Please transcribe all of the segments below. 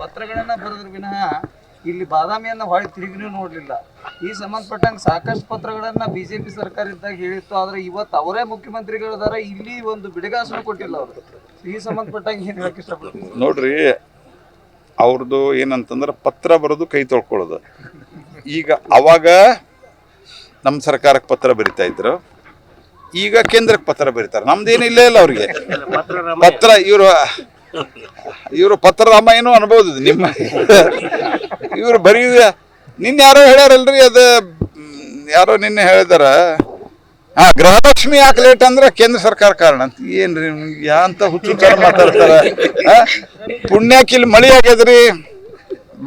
ಪತ್ರಗಳನ್ನ ಬರೆದ್ರ ವಿನಃ ಇಲ್ಲಿ ಬಾದಾಮಿಯನ್ನ ಹೊಳೆ ತಿರುಗಿನೂ ನೋಡ್ಲಿಲ್ಲ. ಈ ಸಂಬಂಧಪಟ್ಟಂಗೆ ಸಾಕಷ್ಟು ಪತ್ರಗಳನ್ನ ಬಿಜೆಪಿ ಸರ್ಕಾರ ಇದ್ದಾಗ ಹೇಳಿತ್ತು. ಆದ್ರೆ ಇವತ್ತು ಅವರೇ ಮುಖ್ಯಮಂತ್ರಿಗಳಿದಾರ ಇಲ್ಲಿ ಒಂದು ಬಿಡಿಗಾಸನು ಕೊಟ್ಟಿಲ್ಲ ಅವರು. ಈ ಸಂಬಂಧಪಟ್ಟಂಗೆ ಏನ್ ಹೇಳಕ್ ಇಷ್ಟಪಡ್ತೀನಿ ನೋಡ್ರಿ ಅವ್ರದ್ದು ಏನಂತಂದ್ರೆ ಪತ್ರ ಬರೋದು ಕೈ ತೊಳ್ಕೊಳ್ಳೋದು. ಈಗ ಅವಾಗ ನಮ್ಮ ಸರ್ಕಾರಕ್ಕೆ ಪತ್ರ ಬರಿತಾ ಇದ್ರು. ಈಗ ಕೇಂದ್ರಕ್ಕೆ ಪತ್ರ ಬರೀತಾರೆ. ನಮ್ದೇನು ಇಲ್ಲೇ ಇಲ್ಲ ಅವ್ರಿಗೆ. ಪತ್ರ ಇವರು ಇವರು ಪತ್ರರಾಮ ಏನೋ ಅನ್ಬೋದು ನಿಮ್ಮ ಇವರು ಬರೀ ನಿನ್ನೆ ಯಾರೋ ಹೇಳ್ಯಾರಲ್ರಿ ಅದು ಯಾರೋ ನಿನ್ನೆ ಹೇಳಿದಾರ. ಹಾ ಗೃಹಲಕ್ಷ್ಮಿ ಯಾಕೆ ಲೇಟ್ ಅಂದ್ರೆ ಕೇಂದ್ರ ಸರ್ಕಾರ ಕಾರಣ ಅಂತ. ಏನ್ರಿ ಯಾಂತ ಹುಚ್ಚು ಮಾತಾಡ್ತಾರ? ಪುಣ್ಯಕ್ಕೆ ಮಳಿ ಆಗ್ಯದ್ರಿ.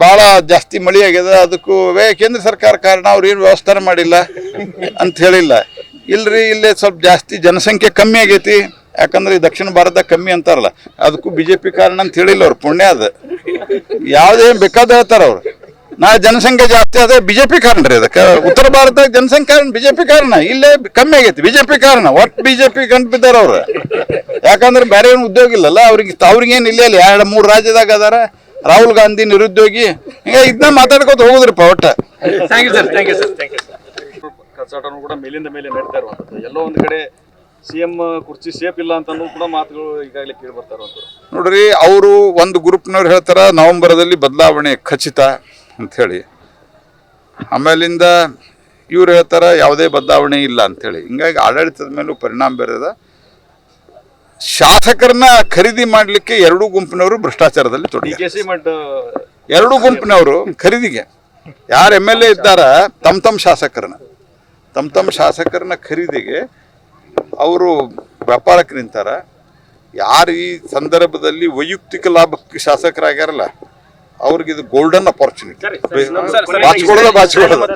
ಭಾಳ ಜಾಸ್ತಿ ಮಳಿ ಆಗ್ಯದ. ಅದಕ್ಕೂ ವೇ, ಕೇಂದ್ರ ಸರ್ಕಾರ ಕಾರಣ ಅವ್ರು ಏನು ವ್ಯವಸ್ಥೆ ಮಾಡಿಲ್ಲ ಅಂತ ಹೇಳಿಲ್ಲ. ಇಲ್ರಿ, ಇಲ್ಲೇ ಸ್ವಲ್ಪ ಜಾಸ್ತಿ ಜನಸಂಖ್ಯೆ ಕಮ್ಮಿ ಆಗೈತಿ. ಯಾಕಂದ್ರೆ ಈ ದಕ್ಷಿಣ ಭಾರತ ಕಮ್ಮಿ ಅಂತಾರಲ್ಲ ಅದಕ್ಕೂ ಬಿ ಜೆ ಪಿ ಕಾರಣ ಅಂತ ಹೇಳಿಲ್ಲ ಅವ್ರು ಪುಣ್ಯ ಅದ. ಯಾವುದೇನು ಬೇಕಾದ ಹೇಳ್ತಾರ ಅವ್ರು. ನಾ ಜನಸಂಖ್ಯೆ ಜಾಸ್ತಿ ಅದೇ ಬಿಜೆಪಿ ಕಾರಣ ರೀ ಅದಕ್ಕೆ. ಉತ್ತರ ಭಾರತದಾಗ ಜನಸಂಖ್ಯೆ ಕಾರಣ ಬಿಜೆಪಿ ಕಾರಣ. ಇಲ್ಲೇ ಕಮ್ಮಿ ಆಗೈತಿ ಬಿಜೆಪಿ ಕಾರಣ. ಒಟ್ಟು ಬಿಜೆಪಿ ಕಂಡು ಬಿದ್ದಾರ ಅವ್ರು. ಯಾಕಂದ್ರೆ ಬೇರೆ ಏನು ಉದ್ಯೋಗ ಇಲ್ಲಲ್ಲ ಅವ್ರಿಗೆ ಅವ್ರಿಗೇನು ಇಲ್ಲೇ ಇಲ್ಲ ಎರಡು ಮೂರು ರಾಜ್ಯದಾಗ ಅದಾರ. ರಾಹುಲ್ ಗಾಂಧಿ ನಿರುದ್ಯೋಗಿ. ಹಿಂಗೆ ಇದನ್ನ ಮಾತಾಡ್ಕೋತ ಹೋಗುದ್ರಪ್ಪ ಒಟ್ಟ. Thank you sir thank you sir thank you ಕಚ್ಚಾಟನು ಕೂಡ ಮೇಲಿಂದ ಮೇಲೆ ನಡೀತಾ ಇರುವಂಥದ್ದು. ಎಲ್ಲೋ ಒಂದು ಕಡೆ ಸಿ ಎಂ ಕುರ್ಚಿ ಸೇಫ್ ಇಲ್ಲ ಅಂತ ಕೂಡ ಮಾತುಗಳು ಈಗಾಗಲೇ ಕೇಳಿ ಬರ್ತಾರ ನೋಡ್ರಿ ಅವರು ಒಂದು ಗ್ರೂಪ್ನವ್ರು ಹೇಳ್ತಾರ ನವೆಂಬರದಲ್ಲಿ ಬದಲಾವಣೆ ಖಚಿತ ಅಂತ ಹೇಳಿ. ಆಮೇಲಿಂದ ಇವ್ರು ಹೇಳ್ತಾರ ಯಾವುದೇ ಬದಲಾವಣೆ ಇಲ್ಲ ಅಂಥೇಳಿ ಹಿಂಗಾಗಿ ಆಡಳಿತದ ಮೇಲೂ ಪರಿಣಾಮ ಬೀರದ ಶಾಸಕರನ್ನ ಖರೀದಿ ಮಾಡಲಿಕ್ಕೆ ಎರಡೂ ಗುಂಪಿನವರು ಭ್ರಷ್ಟಾಚಾರದಲ್ಲಿ ತೊಡಗಿದ್ದಾರೆ ಎರಡೂ ಗುಂಪಿನವರು ಖರೀದಿಗೆ. ಯಾರು ಎಂ ಎಲ್ ಎ ಇದ್ದಾರ ತಮ್ಮ ತಮ್ಮ ಶಾಸಕರನ್ನ. ತಮ್ಮ ತಮ್ಮ ಶಾಸಕರನ್ನ ಖರೀದಿಗೆ ಅವರು ವ್ಯಾಪಾರಕ್ಕೆ ನಿಂತಾರ ಯಾರು ಈ ಸಂದರ್ಭದಲ್ಲಿ ವೈಯಕ್ತಿಕ ಲಾಭಕ್ಕೆ ಶಾಸಕರಾಗ್ಯಾರಲ್ಲ ಅವ್ರಿಗೆ ಇದು ಗೋಲ್ಡನ್ ಅಪರ್ಚುನಿಟಿ ಬಾಚಿಕೊಳ್ಳೋದ ಬಾಚಿಕೊಳ್ಳೋದು.